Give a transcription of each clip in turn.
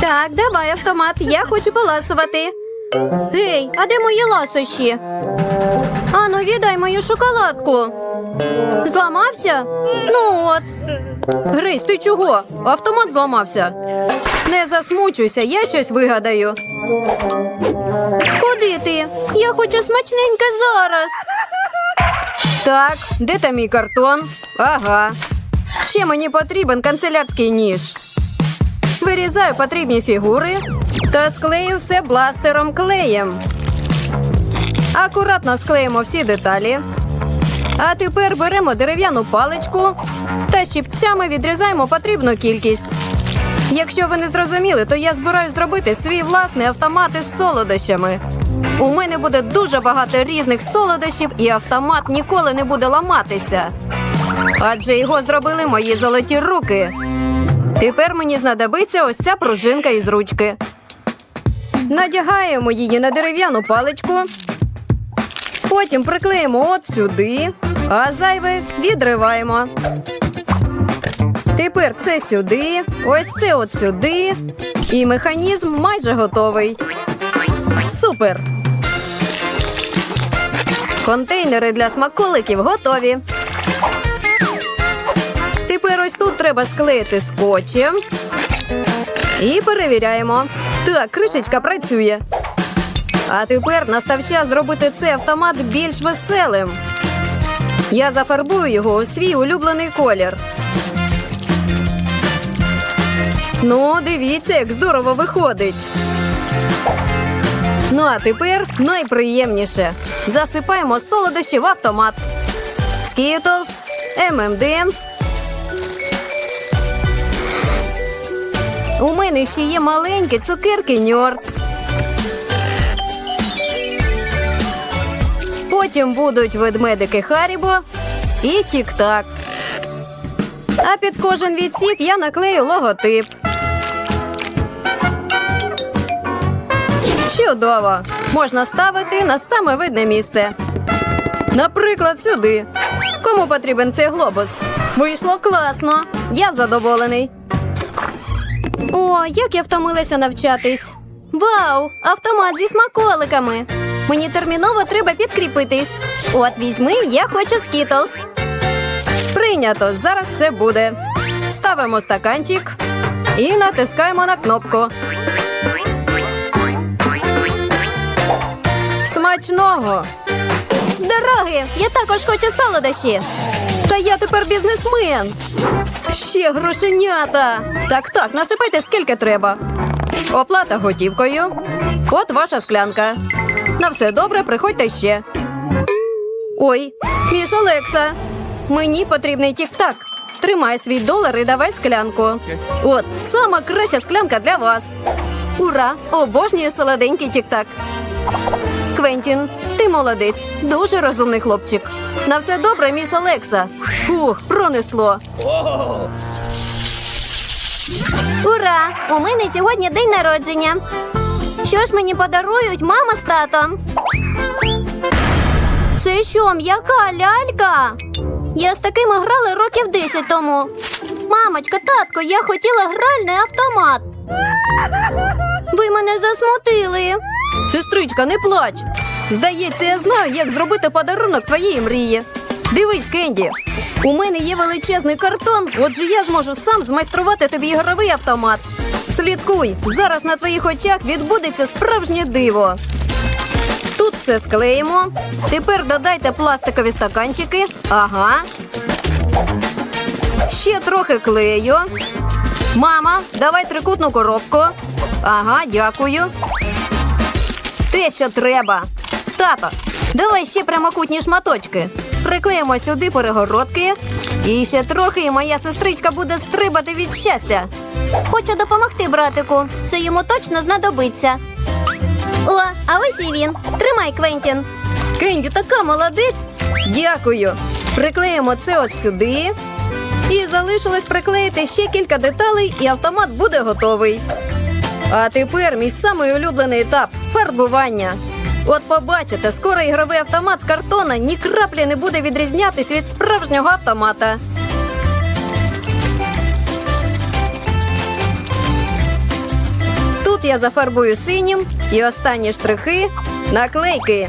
Так, давай автомат, я хочу поласувати. Гей, а де мої ласощі? Ану, віддай мою шоколадку. Зламався? Ну от. Грись, ти чого? Автомат зламався. Не засмучуйся, я щось вигадаю. Куди ти? Я хочу смачненьке зараз. Так, де там мій картон? Ага. Ще мені потрібен канцелярський ніж. Вирізаю потрібні фігури та склею все бластером клеєм. Акуратно склеїмо всі деталі. А тепер беремо дерев'яну паличку та щипцями відрізаємо потрібну кількість. Якщо ви не зрозуміли, то я збираюсь зробити свій власний автомат із солодощами. У мене буде дуже багато різних солодощів, і автомат ніколи не буде ламатися. Адже його зробили мої золоті руки. Тепер мені знадобиться ось ця пружинка із ручки. Надягаємо її на дерев'яну паличку. Потім приклеїмо от сюди, а зайве відриваємо. Тепер це сюди, ось це от сюди. І механізм майже готовий. Супер! Контейнери для смаколиків готові. Треба склеїти скотчем. І перевіряємо. Так, кришечка працює. А тепер настав час зробити цей автомат більш веселим. Я зафарбую його у свій улюблений колір. Ну, дивіться, як здорово виходить. Ну а тепер найприємніше. Засипаємо солодощі в автомат. Skittles, M&M's. У мене ще є маленькі цукерки Ньорц. Потім будуть ведмедики Харібо і Тік-Так. А під кожен відсік я наклею логотип. Чудово! Можна ставити на саме видне місце. Наприклад, сюди. Кому потрібен цей глобус? Вийшло класно. Я задоволений. О, як я втомилася навчатись. Вау! Автомат зі смаколиками. Мені терміново треба підкріпитись. От візьми, я хочу скітлс. Прийнято, зараз все буде. Ставимо стаканчик і натискаємо на кнопку. Смачного! З дороги! Я також хочу солодощі. Та я тепер бізнесмен. Ще грошенята. Так, так, насипайте скільки треба. Оплата готівкою. От ваша склянка. На все добре, приходьте ще. Ой, міс Олекса. Мені потрібний тік-так. Тримай свій долар і давай склянку. От, сама краща склянка для вас. Ура! Обожнюю солоденький тік-так. Квентін, ти молодець, дуже розумний хлопчик. На все добре, міс Олекса. Фух, пронесло. Ура! У мене сьогодні день народження. Що ж мені подарують мама з татом? Це що, м'яка лялька? Я з такими грала років 10 тому. Мамочка, татко, я хотіла гральний автомат. Ви мене засмутили. Сестричка, не плач. Здається, я знаю, як зробити подарунок твоєї мрії. Дивись, Кенді, у мене є величезний картон, отже я зможу сам змайструвати тобі ігровий автомат. Слідкуй, зараз на твоїх очах відбудеться справжнє диво. Тут все склеїмо. Тепер додайте пластикові стаканчики. Ага. Ще трохи клею. Мама, давай трикутну коробку. Ага, дякую. Те, що треба. Тато, давай ще прямокутні шматочки. Приклеїмо сюди перегородки. І ще трохи, і моя сестричка буде стрибати від щастя. Хочу допомогти братику. Це йому точно знадобиться. О, а ось і він. Тримай, Квентін. Кенді така молодець. Дякую. Приклеїмо це от сюди. І залишилось приклеїти ще кілька деталей, і автомат буде готовий. А тепер мій самий улюблений етап фарбування. От побачите, скоро ігровий автомат з картона ні краплі не буде відрізнятись від справжнього автомата. Тут я зафарбую синім і останні штрихи наклейки.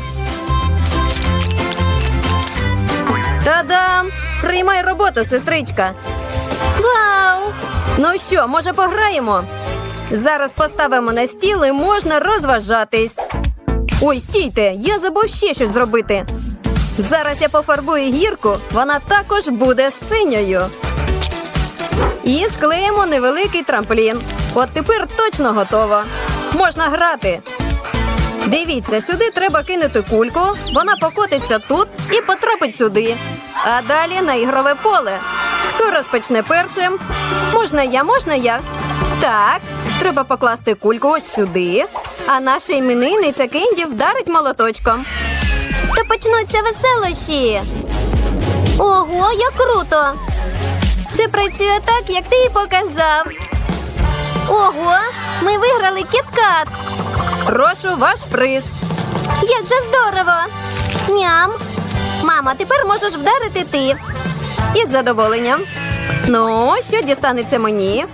Та-дам! Приймай роботу, сестричка. Вау! Ну що, може пограємо? Зараз поставимо на стіл і можна розважатись. Ой, стійте, я забув ще щось зробити. Зараз я пофарбую гірку, вона також буде синьою. І склеїмо невеликий трамплін. От тепер точно готово. Можна грати. Дивіться, сюди треба кинути кульку, вона покотиться тут і потрапить сюди. А далі на ігрове поле. Хто розпочне першим? Можна я, можна я. Так, треба покласти кульку ось сюди, а наша іменинниця Кенді вдарить молоточком. Та почнуться веселощі. Ого, як круто! Все працює так, як ти і показав. Ого, ми виграли кіткат. Прошу ваш приз. Як же здорово! Ням. Мама, тепер можеш вдарити ти. Із задоволенням. Ну, що дістанеться мені?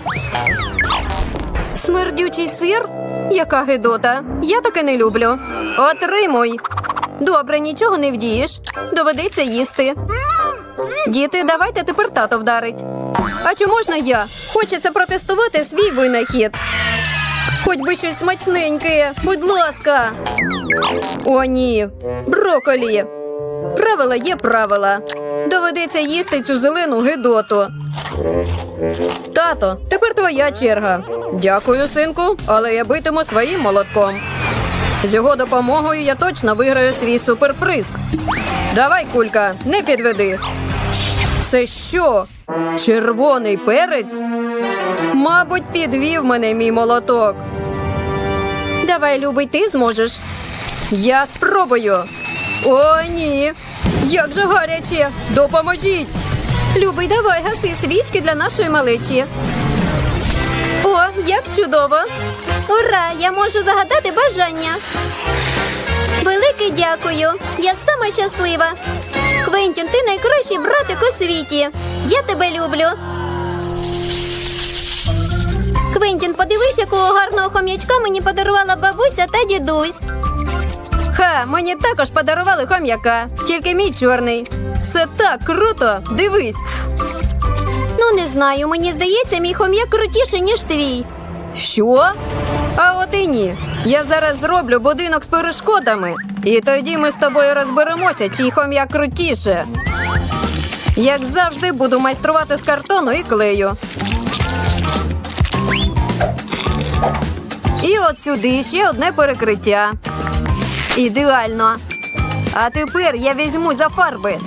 Смердючий сир? Яка гидота. Я таке не люблю. Отримуй. Добре, нічого не вдієш. Доведеться їсти. Діти, давайте тепер тато вдарить. А чи можна я? Хочеться протестувати свій винахід. Хоч би щось смачненьке, будь ласка. О, ні. Броколі. Правила є правила. Доведеться їсти цю зелену гидоту. Тато, тепер твоя черга. Дякую, синку, але я битиму своїм молотком. З його допомогою я точно виграю свій суперприз. Давай, кулька, не підведи. Це що? Червоний перець? Мабуть, підвів мене мій молоток. Давай, любий, ти зможеш. Я спробую. О, ні. Як же гаряче! Допоможіть! Любий, давай гаси свічки для нашої малечі. Як чудово! Ура! Я можу загадати бажання. Велике дякую. Я сама щаслива. Квентін, ти найкращий братик у світі. Я тебе люблю. Квентін, подивись, якого гарного хом'ячка мені подарувала бабуся та дідусь. Ха, мені також подарували хом'яка, тільки мій чорний. Це так круто! Дивись. Ну, не знаю, мені здається, мій хом'як крутіший, ніж твій. Що? А от і ні. Я зараз зроблю будинок з перешкодами, і тоді ми з тобою розберемося, чий хом'як крутіше. Як завжди, буду майструвати з картону і клею. І от сюди ще одне перекриття. Ідеально. А тепер я візьму за фарби.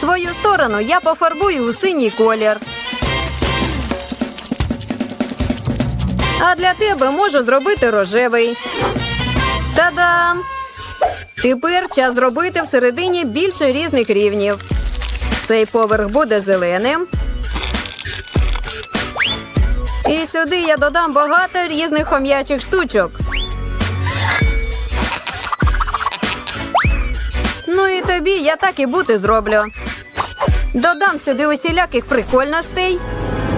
Свою сторону я пофарбую у синій колір. А для тебе можу зробити рожевий. Та-дам! Тепер час зробити всередині більше різних рівнів. Цей поверх буде зеленим. І сюди я додам багато різних хом'ячих штучок. Ну і тобі я так і бути зроблю. Додам сюди усіляких прикольностей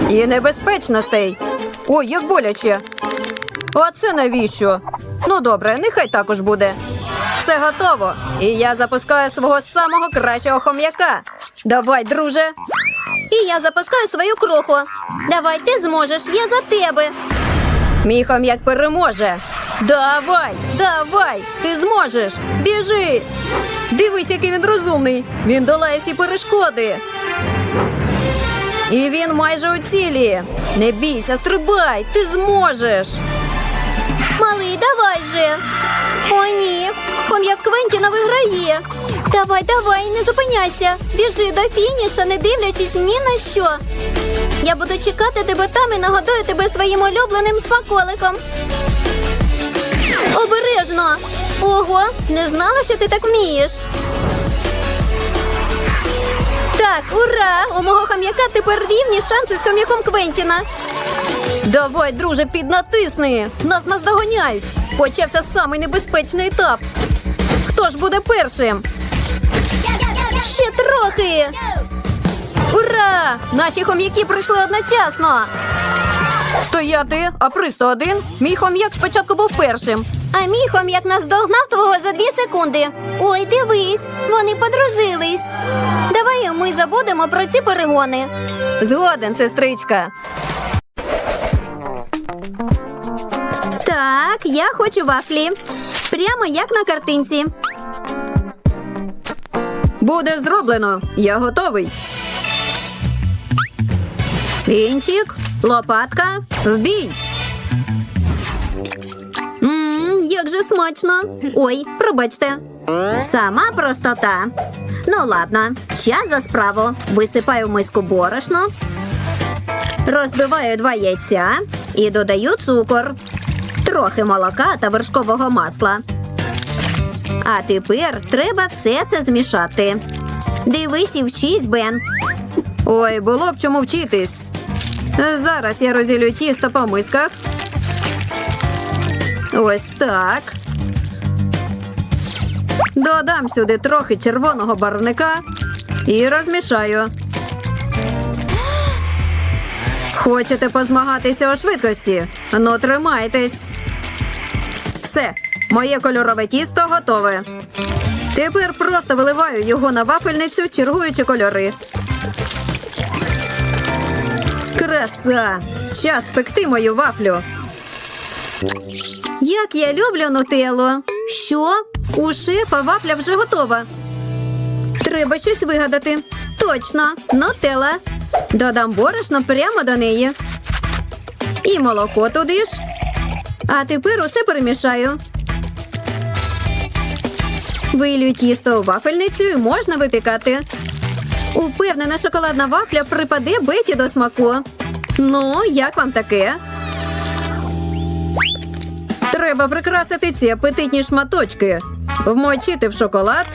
і небезпечностей. Ой, як боляче. А це навіщо? Ну добре, нехай також буде. Все готово. І я запускаю свого самого кращого хом'яка. Давай, друже. І я запускаю свою кроху. Давай, ти зможеш, я за тебе. Мій хом'як переможе. Давай, давай, ти зможеш. Біжи. Дивись, який він розумний. Він долає всі перешкоди. І він майже у цілі. Не бійся, стрибай, ти зможеш. Малий, давай же. О, ні. Хом'як Квентіна виграє. Давай, давай, не зупиняйся. Біжи до фініша, не дивлячись ні на що. Я буду чекати тебе там і нагодую тебе своїм улюбленим смаколиком. Обережно. Ого, не знала, що ти так вмієш. Так, ура! У мого хам'яка тепер рівні шанси з хам'яком Квентіна. Давай, друже, піднатисни. Нас наздоганяють. Почався самий небезпечний етап. Хто ж буде першим? Ще трохи. Ура! Наші хом'яки прийшли одночасно. Стояти, а присто один. Мій хом'як спочатку був першим. А мій хом'як наздогнав твого за дві секунди. Ой, дивись, вони подружились. Давай ми забудемо про ці перегони. Згоден, сестричка. Так, я хочу вафлі. Прямо як на картинці. Буде зроблено. Я готовий. Вінчик, лопатка, в бій. Ммм, як же смачно. Ой, пробачте. Сама простота. Ну ладно, час за справу. Висипаю в миску борошно, розбиваю два яйця і додаю цукор, трохи молока та вершкового масла. А тепер треба все це змішати. Дивись і вчись, Бен. Ой, було б чому вчитись. Зараз я розділю тісто по мисках. Ось так. Додам сюди трохи червоного барвника і розмішаю. Хочете позмагатися у швидкості? Ну, тримайтесь. Все, моє кольорове тісто готове. Тепер просто виливаю його на вафельницю, чергуючи кольори. Краса! Час спекти мою вафлю. Як я люблю нутеллу. Що? У шефа вафля вже готова. Треба щось вигадати. Точно, нутелла. Додам борошно прямо до неї. І молоко туди ж. А тепер усе перемішаю. Вилю тісто у вафельницю і можна випікати. Упевнена, шоколадна вафля припаде Беті до смаку. Ну, як вам таке? Треба прикрасити ці апетитні шматочки, вмочити в шоколад,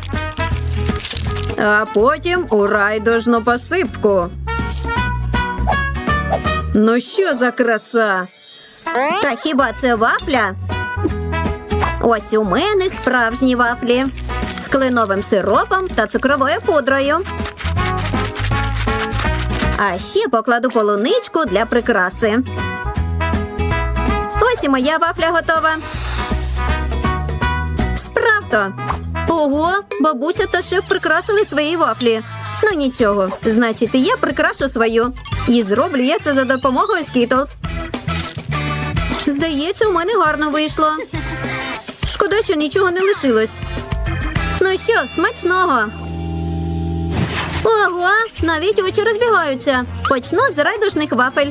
а потім у райдужну посипку. Ну що за краса? Та хіба це вафля? Ось у мене справжні вафлі з кленовим сиропом та цукровою пудрою. А ще покладу полуничку для прикраси. Ось і моя вафля готова. Справто. Ого, бабуся та шеф прикрасили свої вафлі. Ну нічого, значить, я прикрашу свою. І зроблю я це за допомогою Skittles. Здається, у мене гарно вийшло. Шкода, що нічого не лишилось. Ну що, смачного. Ого, навіть очі розбігаються. Почну з райдушних вафель.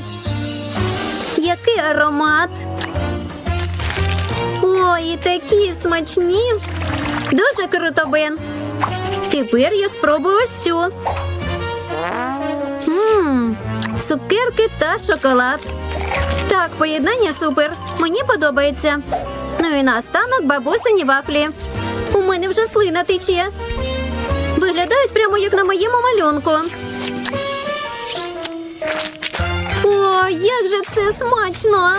Який аромат. Ой, такі смачні. Дуже круто, Бен. Тепер я спробую ось цю. Ммм, цукерки та шоколад. Так, поєднання супер. Мені подобається. Ну і наостанок бабусині вафлі. У мене вже слина тече. Виглядають прямо як на моєму малюнку. Як же це смачно!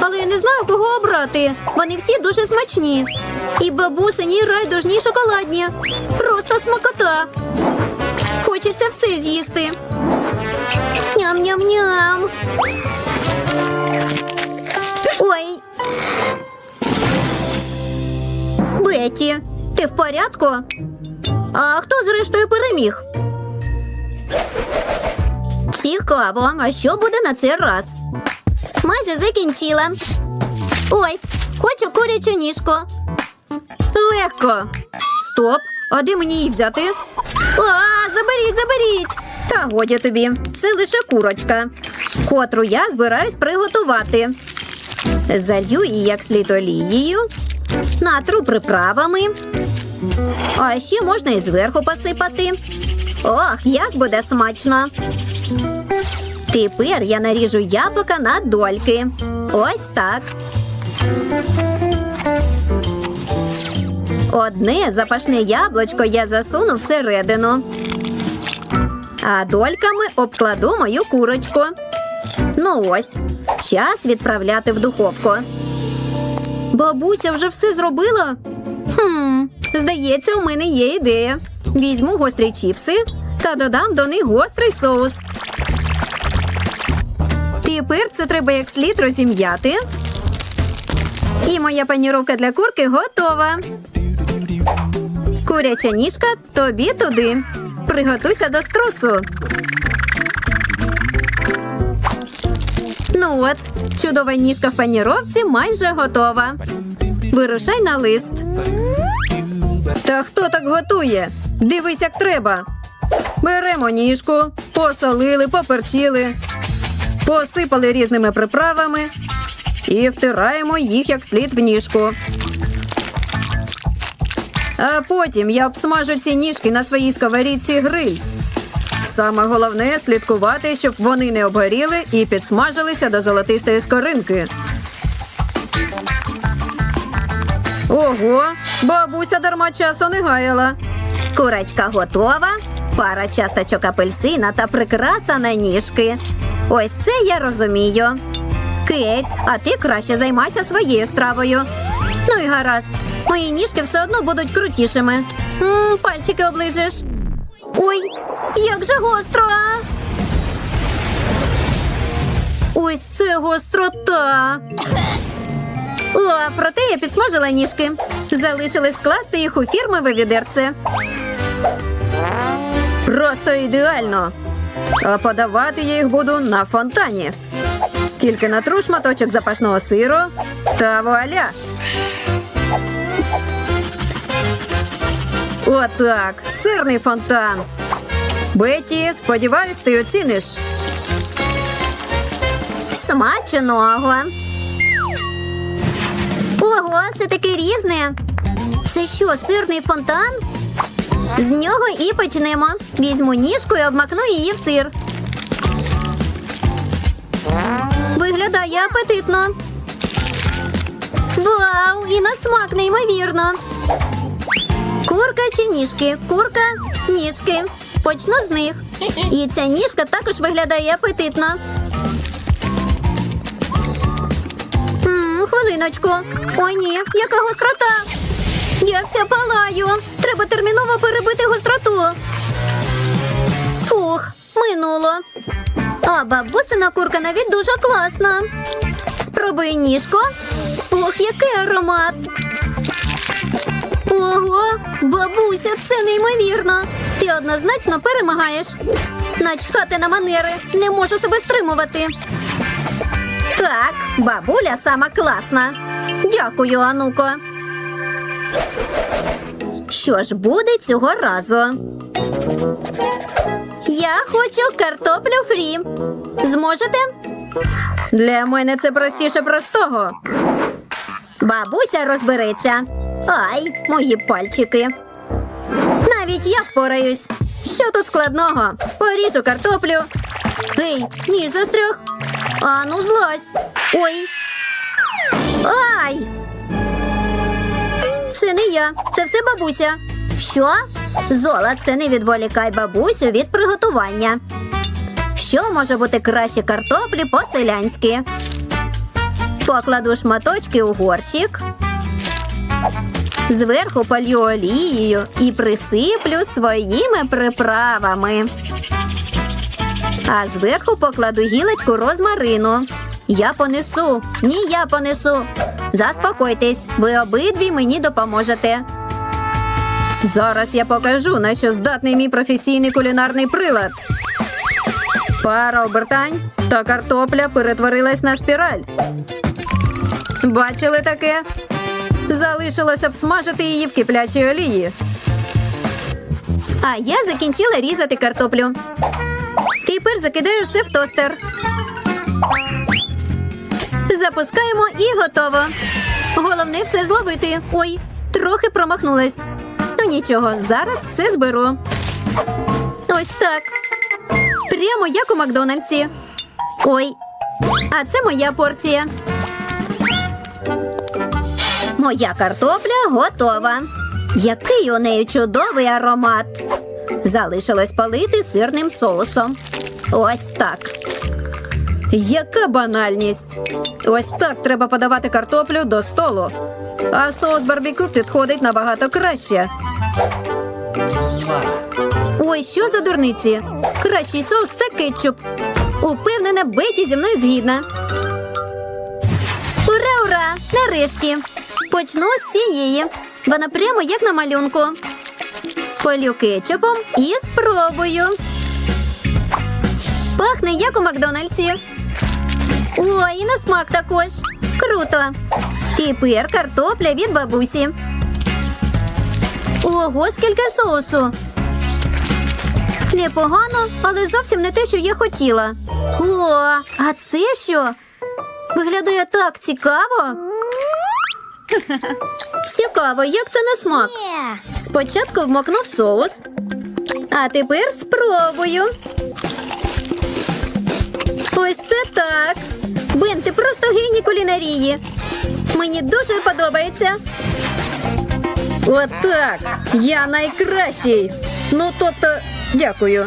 Але я не знаю, кого обрати. Вони всі дуже смачні. І бабусині, райдужні, шоколадні. Просто смакота. Хочеться все з'їсти. Ням-ням-ням. Ой. Беті, ти в порядку? А хто зрештою переміг? Цікаво, а що буде на цей раз? Майже закінчила. Ось, хочу курячу ніжку. Легко. Стоп. А де мені її взяти? А, заберіть, заберіть. Та годі тобі. Це лише курочка, котру я збираюсь приготувати. Залью її як слід олією, натру приправами. А ще можна і зверху посипати. Ох, як буде смачно. Тепер я наріжу яблука на дольки. Ось так. Одне запашне яблучко я засуну всередину. А дольками обкладу мою курочку. Ну ось, час відправляти в духовку. Бабуся вже все зробила? Хм, здається, у мене є ідея. Візьму гострі чіпси та додам до них гострий соус. Тепер це треба як слід розім'яти. І моя паніровка для курки готова. Куряча ніжка тобі туди. Приготуйся до струсу. Ну от, чудова ніжка в паніровці майже готова. Вирушай на лист. Та хто так готує? Дивись, як треба. Беремо ніжку, посолили, поперчили, посипали різними приправами і втираємо їх як слід в ніжку. А потім я обсмажу ці ніжки на своїй сковорідці гриль. Саме головне слідкувати, щоб вони не обгоріли і підсмажилися до золотистої скоринки. Ого, бабуся дарма часу не гаяла. Курочка готова, пара часточок апельсина та прикраса на ніжки. Ось це я розумію. Кейт, а ти краще займайся своєю стравою. Ну і гаразд. Мої ніжки все одно будуть крутішими. м пальчики оближеш. Ой, як же гостро! а! Ось це гострота. О, проте я підсмажила ніжки. Залишилось скласти їх у фірмове відерце. Просто ідеально. А подавати я їх буду на фонтані. Тільки натру шматочок запашного сиру та вуаля. Отак, сирний фонтан. Бетті, сподіваюсь, ти оціниш. Смаченого. Ого, це таке різне. Це що, сирний фонтан? З нього і почнемо. Візьму ніжку і обмакну її в сир. Виглядає апетитно. Вау! І на смак неймовірно. Курка чи ніжки? Курка, ніжки. Почну з них. І ця ніжка також виглядає апетитно. Хвилиночку. Ой ні, яка гострота. Я вся палаю. Треба терміново перебити гостроту. Фух, минуло. А бабусина курка навіть дуже класна. Спробуй ніжку. Ох, який аромат. Ого, бабуся, це неймовірно. Ти однозначно перемагаєш. Начхати на манери, не можу себе стримувати. Так, бабуля сама класна. Дякую, Ануко. Що ж буде цього разу? Я хочу картоплю фрі. Зможете? Для мене це простіше простого. Бабуся розбереться. Ай, мої пальчики. Навіть я впораюсь. Що тут складного? Поріжу картоплю. Ей, ніж застряг. А ну злазь. Ой. Ай. Це не я, це все бабуся. Що? Зола, це не відволікай бабусю від приготування. Що може бути краще картоплі по-селянськи? Покладу шматочки у горщик. Зверху полью олією і присиплю своїми приправами. А зверху покладу гілочку розмарину. Я понесу. Ні, я понесу. Заспокойтесь, ви обидві мені допоможете. Зараз я покажу, на що здатний мій професійний кулінарний прилад. Пара обертань та картопля перетворилась на спіраль. Бачили таке? Залишилось обсмажити її в киплячій олії. А я закінчила різати картоплю. Тепер закидаю все в тостер. Запускаємо і готово. Головне все зловити. Ой, трохи промахнулась. Ну нічого, зараз все зберу. Ось так. Прямо як у Макдональдсі. Ой, а це моя порція. Моя картопля готова. Який у неї чудовий аромат. Залишилось полити сирним соусом. Ось так. Яка банальність! Ось так треба подавати картоплю до столу. А соус барбекю підходить набагато краще. Ой, що за дурниці? Кращий соус це кетчуп. Упевнена, Беті зі мною згідна. Ура, ура! Нарешті. Почну з цієї. Вона прямо як на малюнку. Полю кетчупом і спробую. Пахне як у Макдональдсі. Ой, і на смак також. Круто. Тепер картопля від бабусі. Ого, скільки соусу. Непогано, але зовсім не те, що я хотіла. О, а це що? Виглядає так цікаво. Цікаво, як це на смак. Спочатку вмокнув соус, а тепер спробую. Ось це так. Бен, ти просто геній кулінарії. Мені дуже подобається. Отак. Я найкращий. Ну, тобто, дякую.